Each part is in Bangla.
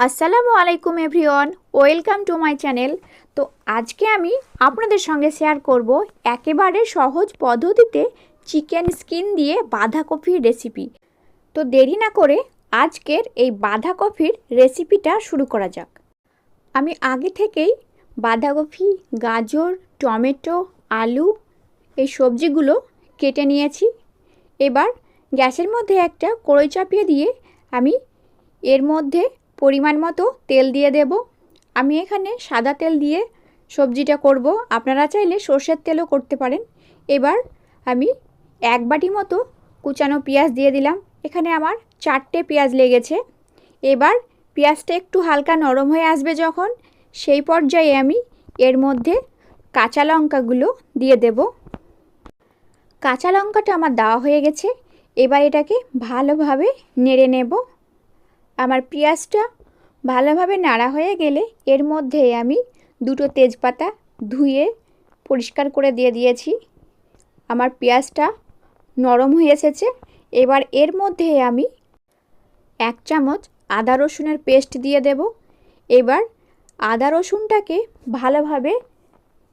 আসসালামু আলাইকুম everyone, welcome to my channel. তো আজকে আমি আপনাদের সঙ্গে শেয়ার করব একেবারে সহজ পদ্ধতিতে চিকেন স্কিন দিয়ে বাঁধাকপির রেসিপি। তো দেরি না করে আজকের এই বাঁধাকপির রেসিপিটা শুরু করা যাক। আমি আগে থেকেই বাঁধাকপি, গাজর, টমেটো, আলু এই সবজিগুলো কেটে নিয়েছি। এবার গ্যাসের মধ্যে একটা কড়ই চাপিয়ে দিয়ে আমি এর মধ্যে পরিমাণ মতো তেল দিয়ে দেব। আমি এখানে সাদা তেল দিয়ে সবজিটা করব। আপনারা চাইলে সর্ষের তেলও করতে পারেন। এবার আমি এক বাটি মতো কুচানো পেঁয়াজ দিয়ে দিলাম। এখানে আমার চারটে পেঁয়াজ লেগেছে। এবার পেঁয়াজটা একটু হালকা নরম হয়ে আসবে যখন, সেই পর্যায়ে আমি এর মধ্যে কাঁচা লঙ্কাগুলো দিয়ে দেব। কাঁচা লঙ্কাটা আমার দেওয়া হয়ে গেছে। এবার এটাকে ভালোভাবে নেড়ে নেব। আমার পেঁয়াজটা ভালোভাবে নাড়া হয়ে গেলে এর মধ্যে আমি দুটো তেজপাতা ধুয়ে পরিষ্কার করে দিয়ে দিয়েছি। আমার পেঁয়াজটা নরম হয়ে এসেছে। এবার এর মধ্যে আমি এক চামচ আদা রসুনের পেস্ট দিয়ে দেব। এবার আদা রসুনটাকে ভালোভাবে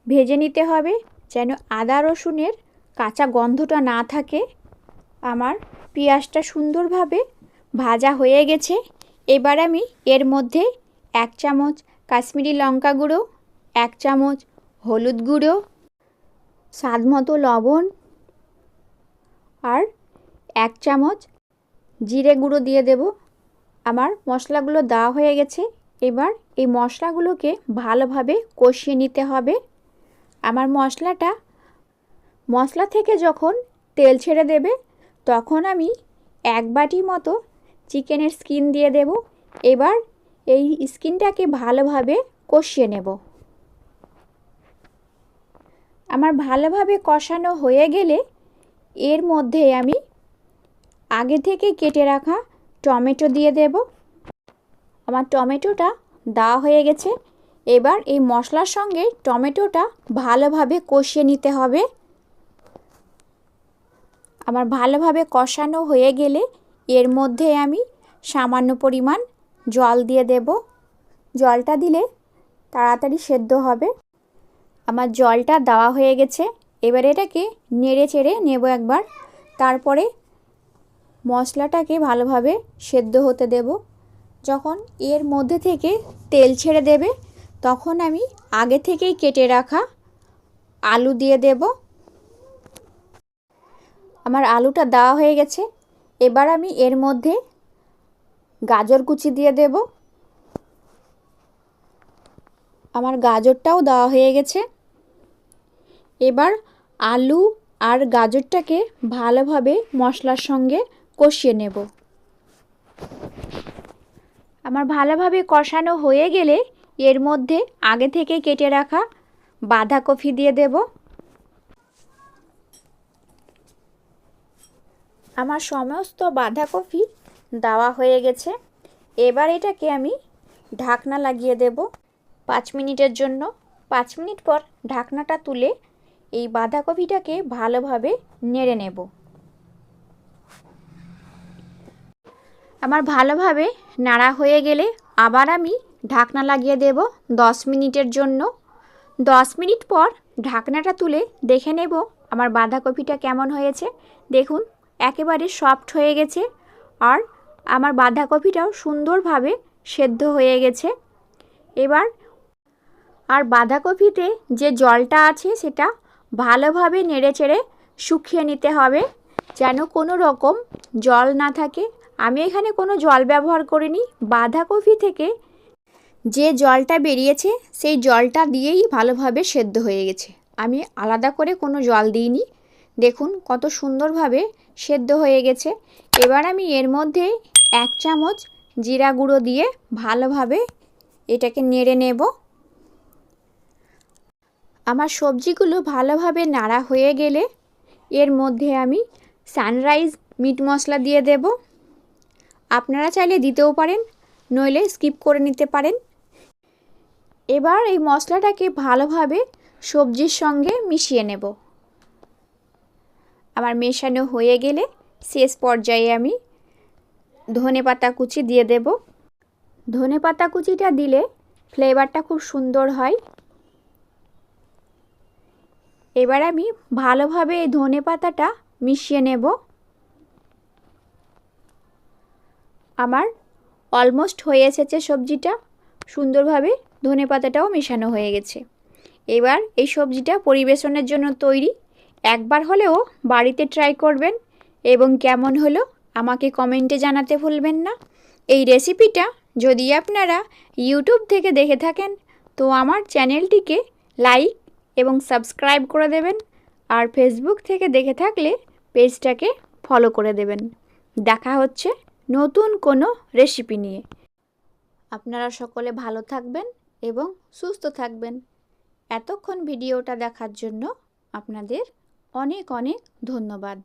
ভেজে নিতে হবে যেন আদা রসুনের কাঁচা গন্ধটা না থাকে। আমার পেঁয়াজটা সুন্দরভাবে ভাজা হয়ে গেছে। এবার আমি এর মধ্যে এক চামচ কাশ্মীরি লঙ্কা গুঁড়ো, এক চামচ হলুদ গুঁড়ো, স্বাদ মতো লবণ আর এক চামচ জিরে গুঁড়ো দিয়ে দেব। আমার মশলাগুলো দেওয়া হয়ে গেছে। এবার এই মশলাগুলোকে ভালোভাবে কষিয়ে নিতে হবে। আমার মশলাটা মশলা থেকে যখন তেল ছেড়ে দেবে, তখন আমি এক বাটি মতো চিকেনের স্কিন দিয়ে দেব। এবার এই স্কিনটাকে ভালোভাবে কষিয়ে নেব। আমার ভালোভাবে কষানো হয়ে গেলে এর মধ্যে আমি আগে থেকে কেটে রাখা টমেটো দিয়ে দেব। আমার টমেটোটা দেওয়া হয়ে গেছে। এবার এই মশলার সঙ্গে টমেটোটা ভালোভাবে কষিয়ে নিতে হবে। আমার ভালোভাবে কষানো হয়ে গেলে এর মধ্যে আমি সামান্য পরিমাণ জল দিয়ে দেব। জলটা দিলে তাড়াতাড়ি সেদ্ধ হবে। আমার জলটা দেওয়া হয়ে গেছে। এবার এটাকে নেড়ে চেড়ে নেব একবার। তারপরে মশলাটাকে ভালোভাবে সেদ্ধ হতে দেব। যখন এর মধ্যে থেকে তেল ছেড়ে দেবে, তখন আমি আগে থেকেই কেটে রাখা আলু দিয়ে দেব। আমার আলুটা দেওয়া হয়ে গেছে। এবার আমি এর মধ্যে গাজর কুচি দিয়ে দেব। আমার গাজরটাও দেওয়া হয়ে গেছে। এবার আলু আর গাজরটাকে ভালোভাবে মশলার সঙ্গে কষিয়ে নেব। আমার ভালোভাবে কষানো হয়ে গেলে এর মধ্যে আগে থেকে কেটে রাখা বাঁধাকপি দিয়ে দেব। আমার সমস্ত বাঁধাকপি দেওয়া হয়ে গেছে। এবার এটাকে আমি ঢাকনা লাগিয়ে দেব পাঁচ মিনিটের জন্য। পাঁচ মিনিট পর ঢাকনাটা তুলে এই বাঁধাকপিটাকে ভালোভাবে নেড়ে নেব। আমার ভালোভাবে নাড়া হয়ে গেলে আবার আমি ঢাকনা লাগিয়ে দেব দশ মিনিটের জন্য। দশ মিনিট পর ঢাকনাটা তুলে দেখে নেব আমার বাঁধাকপিটা কেমন হয়েছে। দেখুন একেবারে সফট হয়ে গেছে আর আমার বাঁধাকপিটাও সুন্দরভাবে সেদ্ধ হয়ে গেছে। এবার আর বাঁধাকপিতে যে জলটা আছে সেটা ভালোভাবে নেড়ে চেড়ে শুকিয়ে নিতে হবে যেন কোনো রকম জল না থাকে। আমি এখানে কোনো জল ব্যবহার করিনি। বাঁধাকপি থেকে যে জলটা বেরিয়েছে সেই জলটা দিয়েই ভালোভাবে সেদ্ধ হয়ে গেছে। আমি আলাদা করে কোনো জল দিইনি। দেখুন কত সুন্দরভাবে সেদ্ধ হয়ে গেছে। এবার আমি এর মধ্যে এক চামচ জিরা গুঁড়ো দিয়ে ভালোভাবে এটাকে নেড়ে নেব। আমার সবজিগুলো ভালোভাবে নাড়া হয়ে গেলে এর মধ্যে আমি সানরাইজ মিট মশলা দিয়ে দেব। আপনারা চাইলে দিতেও পারেন, নইলে স্কিপ করে নিতে পারেন। এবার এই মশলাটাকে ভালোভাবে সবজির সঙ্গে মিশিয়ে নেব। আমার মেশানো হয়ে গেলে শেষ পর্যায়ে আমি ধনে পাতা কুচি দিয়ে দেব। ধনে পাতা কুচিটা দিলে ফ্লেভারটা খুব সুন্দর হয়। এবার আমি ভালোভাবে এই ধনে পাতাটা মিশিয়ে নেব। আমার অলমোস্ট হয়ে এসেছে সবজিটা। সুন্দরভাবে ধনে পাতাটাও মেশানো হয়ে গেছে। এবার এই সবজিটা পরিবেশনের জন্য তৈরি। একবার হলেও বাড়িতে ট্রাই করবেন এবং কেমন হলো আমাকে কমেন্টে জানাতে ভুলবেন না। এই রেসিপিটা যদি আপনারা ইউটিউব থেকে দেখে থাকেন, তো আমার চ্যানেলটিকে লাইক এবং সাবস্ক্রাইব করে দেবেন আর ফেসবুক থেকে দেখে থাকলে পেজটাকে ফলো করে দেবেন। দেখা হচ্ছে নতুন কোনো রেসিপি নিয়ে। আপনারা সকলে ভালো থাকবেন এবং সুস্থ থাকবেন। এতক্ষণ ভিডিওটা দেখার জন্য আপনাদের অনেক অনেক ধন্যবাদ।